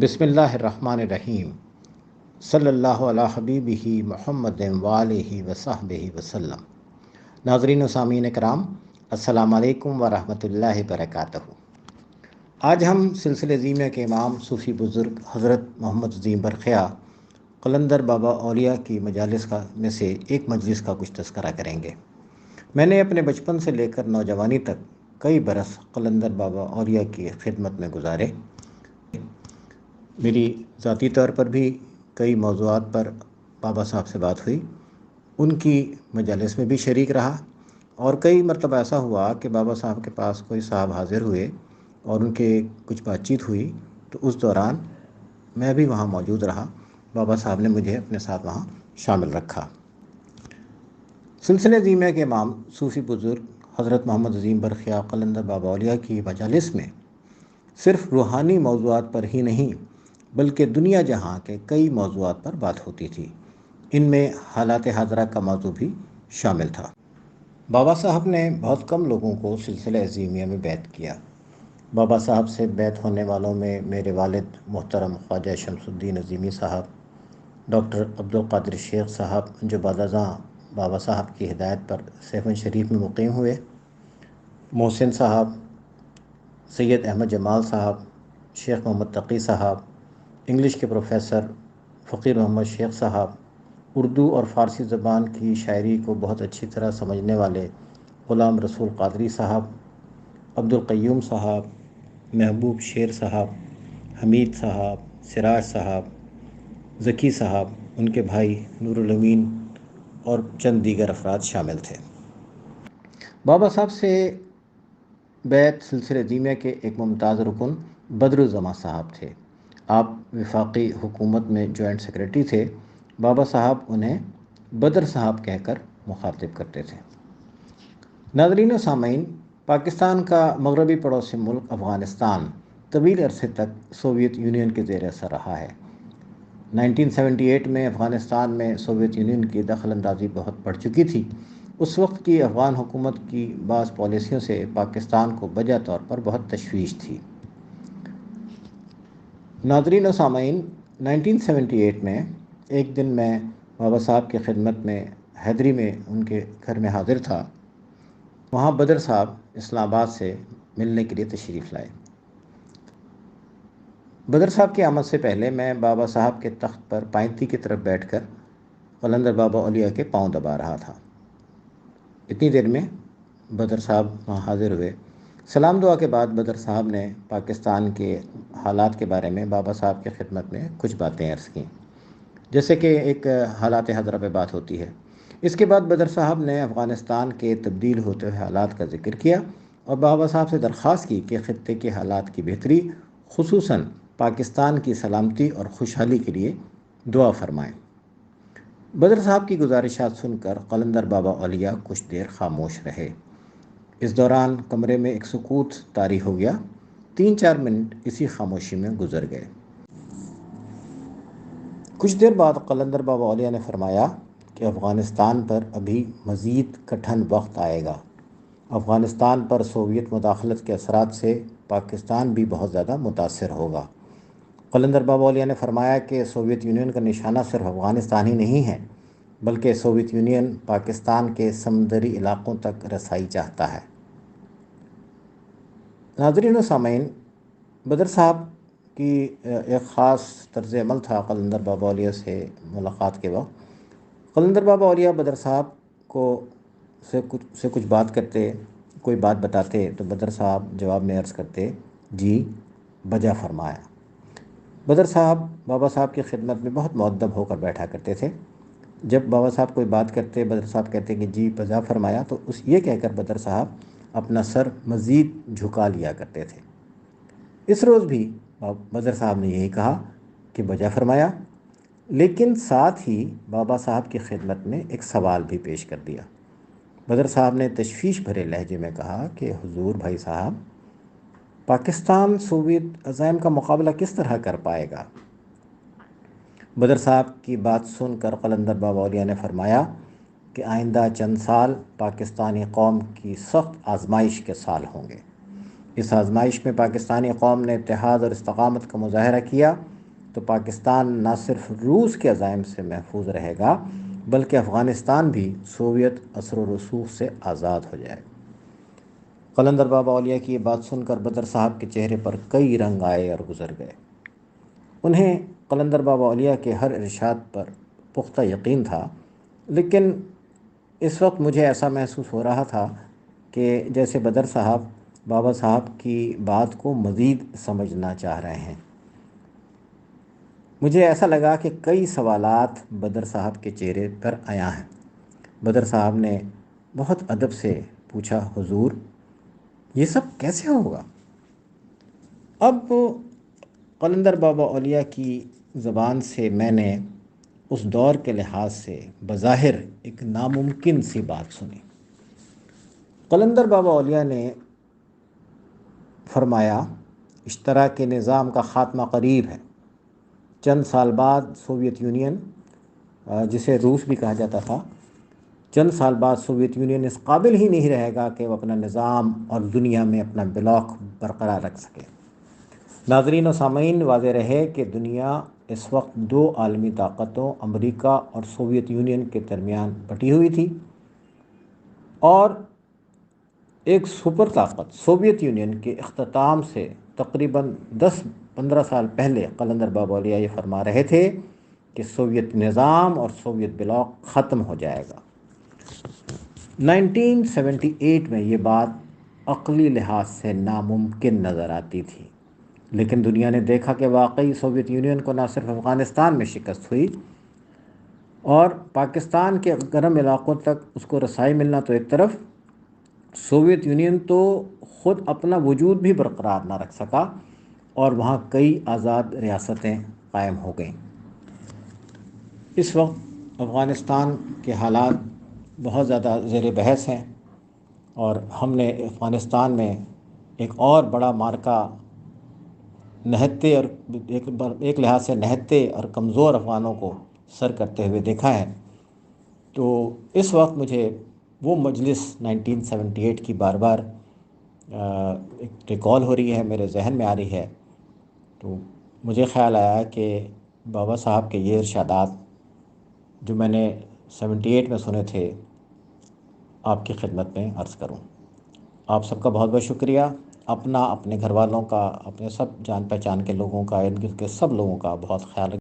بسم اللہ الرحمن الرحیم۔ صلی اللہ علیہ حبیب ہی محمد والہ وصحب وسلم ناظرین و سامعین کرام السلام علیکم ورحمۃ اللہ وبرکاتہ۔ آج ہم سلسلے زیمیہ کے امام صوفی بزرگ حضرت محمد عظیم برخیا قلندر بابا اولیاء کی مجالس کا، میں سے ایک مجلس کا کچھ تذکرہ کریں گے۔ میں نے اپنے بچپن سے لے کر نوجوانی تک کئی برس قلندر بابا اولیاء کی خدمت میں گزارے۔ میری ذاتی طور پر بھی کئی موضوعات پر بابا صاحب سے بات ہوئی۔ ان کی مجالس میں بھی شریک رہا اور کئی مرتبہ ایسا ہوا کہ بابا صاحب کے پاس کوئی صاحب حاضر ہوئے اور ان کے کچھ بات چیت ہوئی تو اس دوران میں بھی وہاں موجود رہا۔ بابا صاحب نے مجھے اپنے ساتھ وہاں شامل رکھا۔ سلسلے زیمیہ کے امام صوفی بزرگ حضرت محمد عظیم برخیا قلندر بابا اولیاء کی مجالس میں صرف روحانی موضوعات پر ہی نہیں بلکہ دنیا جہاں کے کئی موضوعات پر بات ہوتی تھی۔ ان میں حالات حاضرہ کا موضوع بھی شامل تھا۔ بابا صاحب نے بہت کم لوگوں کو سلسلہ عظیمیہ میں بیت کیا۔ بابا صاحب سے بیت ہونے والوں میں میرے والد محترم خواجہ شمس الدین عظیمی صاحب، ڈاکٹر عبدالقادر شیخ صاحب جو بادضاں بابا صاحب کی ہدایت پر سیفن شریف میں مقیم ہوئے، محسن صاحب، سید احمد جمال صاحب، شیخ محمد تقی صاحب انگلش کے پروفیسر فقیر محمد شیخ صاحب اردو اور فارسی زبان کی شاعری کو بہت اچھی طرح سمجھنے والے غلام رسول قادری صاحب، عبدالقیوم صاحب، محبوب شیر صاحب، حمید صاحب، سراج صاحب ذکی صاحب، ان کے بھائی نور الامین اور چند دیگر افراد شامل تھے۔ بابا صاحب سے بیت سلسلے دیمیہ کے ایک ممتاز رکن بدر الزماں صاحب تھے۔ آپ وفاقی حکومت میں جوائنٹ سیکرٹری تھے، بابا صاحب انہیں بدر صاحب کہہ کر مخاطب کرتے تھے۔ ناظرین و سامعین، پاکستان کا مغربی پڑوسی ملک افغانستان طویل عرصے تک سوویت یونین کے زیر اثر رہا ہے۔ نائنٹین سیونٹی ایٹ میں افغانستان میں سوویت یونین کی دخل اندازی بہت بڑھ چکی تھی۔ اس وقت کی افغان حکومت کی بعض پالیسیوں سے پاکستان کو بجا طور پر بہت تشویش تھی۔ ناظرین و سامعین، نائنٹین سیونٹی ایٹ میں ایک دن میں بابا صاحب کی خدمت میں حیدری میں ان کے گھر میں حاضر تھا۔ وہاں بدر صاحب اسلام آباد سے ملنے کے لیے تشریف لائے۔ بدر صاحب کی آمد سے پہلے میں بابا صاحب کے تخت پر پائنتی کی طرف بیٹھ کر قلندر بابا اولیاء کے پاؤں دبا رہا تھا۔ اتنی دیر میں بدر صاحب وہاں حاضر ہوئے۔ سلام دعا کے بعد بدر صاحب نے پاکستان کے حالات کے بارے میں بابا صاحب کی خدمت میں کچھ باتیں عرض کیں۔ جیسے کہ ایک حالات حضرہ پہ بات ہوتی ہے۔ اس کے بعد بدر صاحب نے افغانستان کے تبدیل ہوتے ہوئے حالات کا ذکر کیا اور بابا صاحب سے درخواست کی کہ خطے کے حالات کی بہتری، خصوصاً پاکستان کی سلامتی اور خوشحالی کے لیے دعا فرمائیں۔ بدر صاحب کی گزارشات سن کر قلندر بابا اولیاء کچھ دیر خاموش رہے۔ اس دوران کمرے میں ایک سکوت طاری ہو گیا۔ تین چار منٹ اسی خاموشی میں گزر گئے۔ کچھ دیر بعد قلندر بابا اولیاء نے فرمایا کہ افغانستان پر ابھی مزید کٹھن وقت آئے گا۔ افغانستان پر سوویت مداخلت کے اثرات سے پاکستان بھی بہت زیادہ متاثر ہوگا۔ قلندر بابا اولیاء نے فرمایا کہ سوویت یونین کا نشانہ صرف افغانستان ہی نہیں ہے بلکہ سوویت یونین پاکستان کے سمندری علاقوں تک رسائی چاہتا ہے۔ ناظرین و سامعین، بدر صاحب کی ایک خاص طرز عمل تھا قلندر بابا اولیاء سے ملاقات کے وقت۔ قلندر بابا اولیاء بدر صاحب کو سے کچھ سے کچھ بات کرتے، کوئی بات بتاتے تو بدر صاحب جواب میں عرض کرتے جی بجا فرمایا۔ بدر صاحب بابا صاحب کی خدمت میں بہت معدب ہو کر بیٹھا کرتے تھے۔ جب بابا صاحب کوئی بات کرتے، بدر صاحب کہتے کہ جی بجا فرمایا تو اس یہ کہہ کر بدر صاحب اپنا سر مزید جھکا لیا کرتے تھے۔ اس روز بھی بدر صاحب نے یہی کہا کہ بجا فرمایا، لیکن ساتھ ہی بابا صاحب کی خدمت میں ایک سوال بھی پیش کر دیا۔ بدر صاحب نے تشویش بھرے لہجے میں کہا کہ حضور بھائی صاحب، پاکستان، سوویت عزائم کا مقابلہ کس طرح کر پائے گا؟ بدر صاحب کی بات سن کر قلندر بابا نے فرمایا کہ آئندہ چند سال پاکستانی قوم کی سخت آزمائش کے سال ہوں گے۔ اس آزمائش میں پاکستانی قوم نے اتحاد اور استقامت کا مظاہرہ کیا تو پاکستان نہ صرف روس کے عزائم سے محفوظ رہے گا، بلکہ افغانستان بھی سوویت اثر و رسوخ سے آزاد ہو جائے۔ قلندر بابا اولیاء کی یہ بات سن کر بدر صاحب کے چہرے پر کئی رنگ آئے اور گزر گئے۔ انہیں قلندر بابا اولیاء کے ہر ارشاد پر پختہ یقین تھا، لیکن اس وقت مجھے ایسا محسوس ہو رہا تھا کہ جیسے بدر صاحب، بابا صاحب کی بات کو مزید سمجھنا چاہ رہے ہیں۔ مجھے ایسا لگا کہ کئی سوالات بدر صاحب کے چہرے پر آیا ہیں۔ بدر صاحب نے بہت ادب سے پوچھا، حضور، یہ سب کیسے ہوگا؟ اب قلندر بابا اولیاء کی زبان سے میں نے اس دور کے لحاظ سے بظاہر ایک ناممکن سی بات سنی۔ قلندر بابا اولیاء نے فرمایا اشتراک نظام کا خاتمہ قریب ہے۔ چند سال بعد سوویت یونین، جسے روس بھی کہا جاتا تھا، چند سال بعد سوویت یونین اس قابل ہی نہیں رہے گا کہ وہ اپنا نظام اور دنیا میں اپنا بلاک برقرار رکھ سکے۔ ناظرین و سامعین، واضح رہے کہ دنیا اس وقت دو عالمی طاقتوں امریکہ اور سوویت یونین کے درمیان بٹی ہوئی تھی اور ایک سپر طاقت سوویت یونین کے اختتام سے تقریباً دس پندرہ سال پہلے قلندر بابا علیہ یہ فرما رہے تھے کہ سوویت نظام اور سوویت بلاک ختم ہو جائے گا۔ نائنٹین سیونٹی ایٹ میں یہ بات عقلی لحاظ سے ناممکن نظر آتی تھی۔ لیکن دنیا نے دیکھا کہ واقعی سوویت یونین کو نہ صرف افغانستان میں شکست ہوئی اور پاکستان کے گرم علاقوں تک اس کو رسائی ملنا تو ایک طرف، سوویت یونین تو خود اپنا وجود بھی برقرار نہ رکھ سکا اور وہاں کئی آزاد ریاستیں قائم ہو گئیں۔ اس وقت افغانستان کے حالات بہت زیادہ زیر بحث ہیں اور ہم نے افغانستان میں ایک اور بڑا مارکا نہتے اور ایک ایک لحاظ سے نہتے اور کمزور افغانوں کو سر کرتے ہوئے دیکھا ہے۔ تو اس وقت مجھے وہ مجلس نائنٹین سیونٹی ایٹ کی بار بار ایک ریکال ہو رہی ہے، میرے ذہن میں آ رہی ہے۔ تو مجھے خیال آیا کہ بابا صاحب کے یہ ارشادات جو میں نے سیونٹی ایٹ میں سنے تھے، آپ کی خدمت میں عرض کروں۔ آپ سب کا بہت بہت شکریہ۔ اپنا، اپنے گھر والوں کا، اپنے سب جان پہچان کے لوگوں کا ارد گرد کے سب لوگوں کا بہت خیال